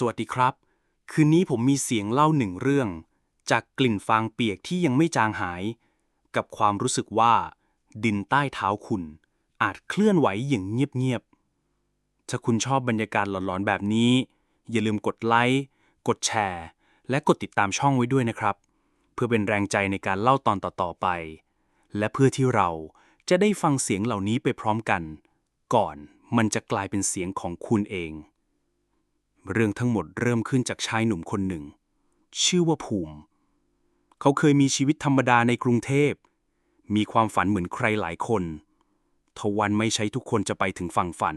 สวัสดีครับ คืนนี้ผมมีเสียงเล่าหนึ่งเรื่อง จากกลิ่นฟางเปียกที่ยังไม่จางหาย กับความรู้สึกว่า ดินใต้เท้าคุณ อาจเคลื่อนไหวอย่างเงียบๆถ้าคุณชอบบรรยากาศหลอนๆแบบนี้ อย่าลืมกดไลค์กดแชร์ และกดติดตามช่องไว้ด้วยนะครับ เพื่อเป็นแรงใจในการเล่าตอนต่อๆไป และเพื่อที่เราจะได้ฟังเสียงเหล่านี้ไปพร้อมกัน ก่อนมันจะกลายเป็นเสียงของคุณเอง เรื่องทั้งหมดเริ่มขึ้นจากชายหนุ่มคนหนึ่ง ชื่อว่าภูมิ เขาเคยมีชีวิตธรรมดาในกรุงเทพ มีความฝันเหมือนใครหลายคนทวันไม่ใช่ทุกคนจะไปถึงฝั่งฝัน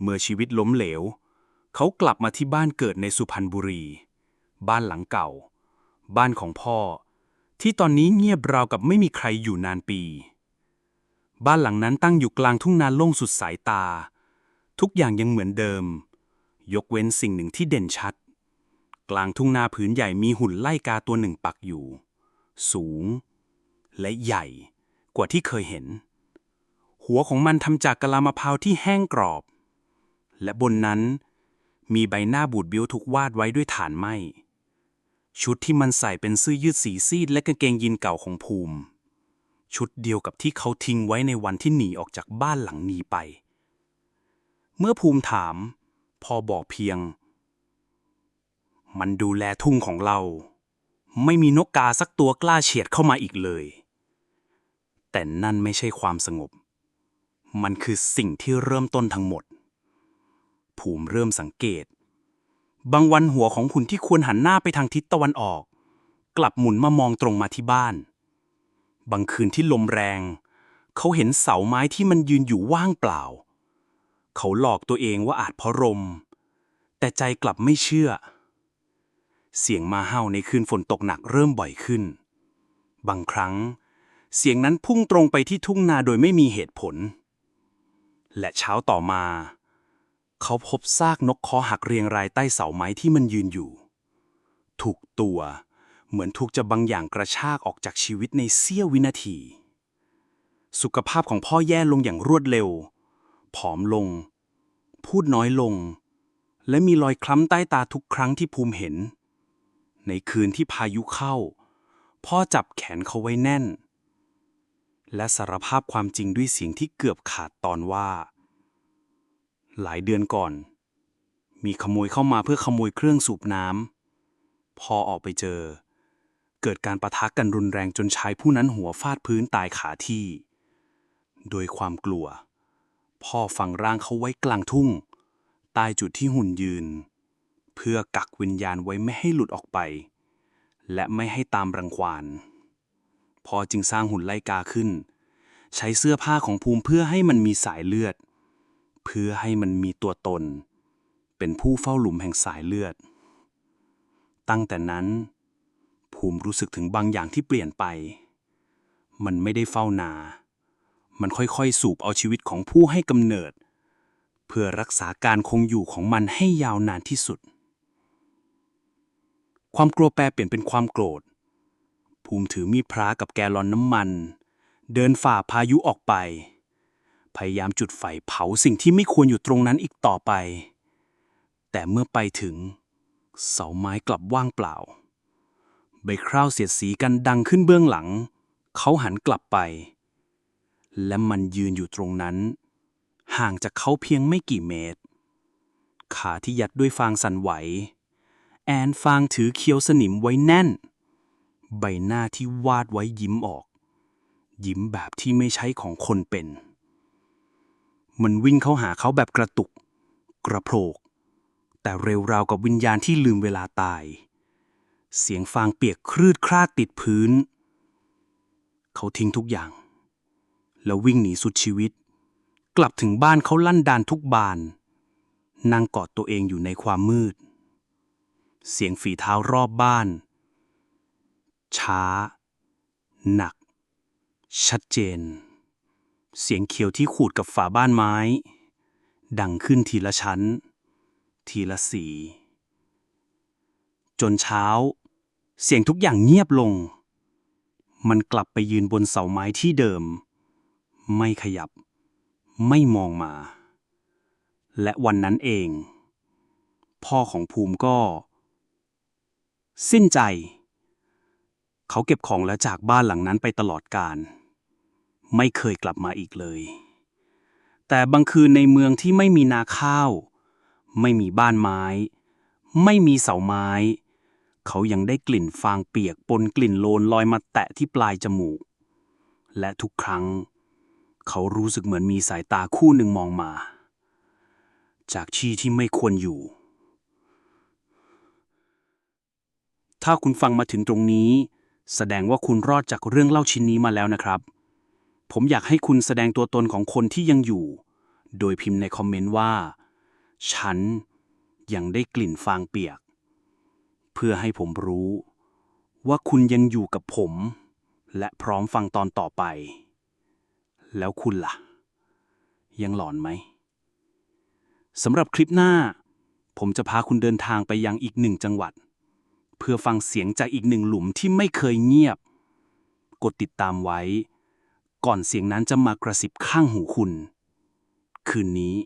เมื่อชีวิตล้มเหลว เขากลับมาที่บ้านเกิดในสุพรรณบุรี บ้านหลังเก่า บ้านของพ่อ ที่ตอนนี้เงียบราวกับไม่มีใครอยู่นานปี บ้านหลังนั้นตั้งอยู่กลางทุ่งนาโล่งสุดสายตา ทุกอย่างยังเหมือนเดิม ยกเว้นสิ่งหนึ่งที่เด่นชัด กลางทุ่งนาผืนใหญ่มีหุ่นไล่กาตัวหนึ่งปักอยู่ สูง และใหญ่กว่าที่เคยเห็น หัวของมันทำจากกะลามะพร้าวที่แห้งกรอบ และบนนั้นมีใบหน้าบูดบิ้วถูกวาดไว้ด้วยฐานไหมชุดที่มันใส่เป็นเสื้อยืดสีซีดและกางเกงยีนเก่าของภูมิ ชุดเดียวกับที่เขาทิ้งไว้ในวันที่หนีออกจากบ้านหลังนี้ไป เมื่อภูมิถาม พอบอกเพียง มันดูแลทุ่งของเรา ไม่มีนกกาสักตัวกล้าเฉียดเข้ามาอีกเลย แต่นั่นไม่ใช่ความสงบ มันคือสิ่งที่เริ่มต้นทั้งหมด ภูมิเริ่มสังเกต บางวันหัวของหุ่นที่ควรหันหน้าไปทางทิศตะวันออก กลับหมุนมามองตรงมาที่บ้าน บางคืนที่ลมแรง เขาเห็นเสาไม้ที่มันยืนอยู่ว่างเปล่า เขาหลอกตัวเองว่าอาจเพราะลม แต่ใจกลับไม่เชื่อ เสียงมาเห่าในคืนฝนตกหนักเริ่มบ่อยขึ้น บางครั้ง เสียงนั้นพุ่งตรงไปที่ทุ่งนาโดยไม่มีเหตุผล และเช้าต่อมา เขาพบซากนกคอหักเรียงรายใต้เสาไม้ที่มันยืนอยู่ ถูกตัวเหมือนถูกจะบางอย่างกระชากออกจากชีวิตในเสี้ยววินาที สุขภาพของพ่อแย่ลงอย่างรวดเร็ว ผอมลง พูดน้อยลง และมีรอยคล้ำใต้ตาทุกครั้งที่ภูมิเห็น ในคืนที่พายุเข้า พ่อจับแขนเขาไว้แน่น และสารภาพความจริงด้วยเสียงที่เกือบขาดตอนว่า หลายเดือนก่อน มีขโมยเข้ามาเพื่อขโมยเครื่องสูบน้ำพอออกไปเจอ เกิดการประทะกันรุนแรงจนชายผู้นั้นหัวฟาดพื้นตายขาที่ โดยความกลัว พ่อฝังร่างเขาไว้กลางทุ่ง ใต้จุดที่หุ่นยืน เพื่อกักวิญญาณไว้ไม่ให้หลุดออกไป และไม่ให้ตามรังควานพ่อจึงสร้างหุ่นไลกาขึ้น ใช้เสื้อผ้าของภูมิเพื่อให้มันมีสายเลือด เพื่อให้มันมีตัวตน เป็นผู้เฝ้าหลุมแห่งสายเลือด ตั้งแต่นั้น ภูมิรู้สึกถึงบางอย่างที่เปลี่ยนไป มันไม่ได้เฝ้านา มันค่อยๆ สูบเอาชีวิตของผู้ให้กำเนิด เพื่อรักษาการคงอยู่ของมันให้ยาวนานที่สุด ความกลัวแปรเปลี่ยนเป็นความโกรธ ภูมิถือมีดพระกับแกลลอนน้ำมัน เดินฝ่าพายุออกไป พยายามจุดไฟเผาสิ่งที่ไม่ควรอยู่ตรงนั้นอีกต่อไป แต่เมื่อไปถึง เสาไม้กลับว่างเปล่า ใบคราวเสียดสีกันดังขึ้นเบื้องหลัง เขาหันกลับไป และมันยืนอยู่ตรงนั้น ห่างจากเขาเพียงไม่กี่เมตร ขาที่ยัดด้วยฟางสั่นไหว แอนฟางถือเคียวสนิมไว้แน่น ใบหน้าที่วาดไว้ยิ้มออก ยิ้มแบบที่ไม่ใช่ของคนเป็น มันวิ่งเข้าหาเขาแบบกระตุก กระโผกแต่เร็วราวกับวิญญาณที่ลืมเวลาตาย เสียงฟางเปียกครืดคลาดติดพื้น เขาทิ้งทุกอย่าง แล้ววิ่งหนีสุดชีวิต กลับถึงบ้านเขาลั่นดานทุกบาน นั่งกอดตัวเองอยู่ในความมืด เสียงฝีเท้ารอบบ้าน ช้า หนัก ชัดเจน เสียงเขียวที่ขูดกับฝาบ้านไม้ ดังขึ้นทีละชั้น ทีละสี จนเช้า เสียงทุกอย่างเงียบลง มันกลับไปยืนบนเสาไม้ที่เดิม ไม่ขยับ ไม่มองมา และวันนั้นเอง พ่อของภูมิก็ สิ้นใจ เขาเก็บของแล้วจากบ้านหลังนั้นไปตลอดกาลไม่เคยกลับมาอีกเลย แต่บางคืนในเมืองที่ไม่มีนาข้าว ไม่มีบ้านไม้ ไม่มีเสาไม้เขายังได้กลิ่นฟางเปียกปนกลิ่นโลนลอยมาแตะที่ปลายจมูก และทุกครั้ง เขารู้สึกเหมือนมีสายตาคู่หนึ่งมองมา จากที่ที่ไม่ควรอยู่ ถ้าคุณฟังมาถึงตรงนี้ แสดงว่าคุณรอดจากเรื่องเล่าชิ้นนี้มาแล้วนะครับ ผมอยากให้คุณแสดงตัวตนของคนที่ยังอยู่ โดยพิมพ์ในคอมเมนต์ว่า ฉันยังได้กลิ่นฟางเปียก เพื่อให้ผมรู้ ว่าคุณยังอยู่กับผม และพร้อมฟังตอนต่อไป แล้วคุณล่ะ ยังหลอนไหมสำหรับคลิปหน้า ผมจะพาคุณเดินทางไปยังอีกหนึ่งจังหวัด เพื่อฟังเสียงจากอีกหนึ่งหลุมที่ไม่เคยเงียบ กดติดตามไว้ ก่อนเสียงนั้นจะมากระซิบข้างหูคุณ คืนนี้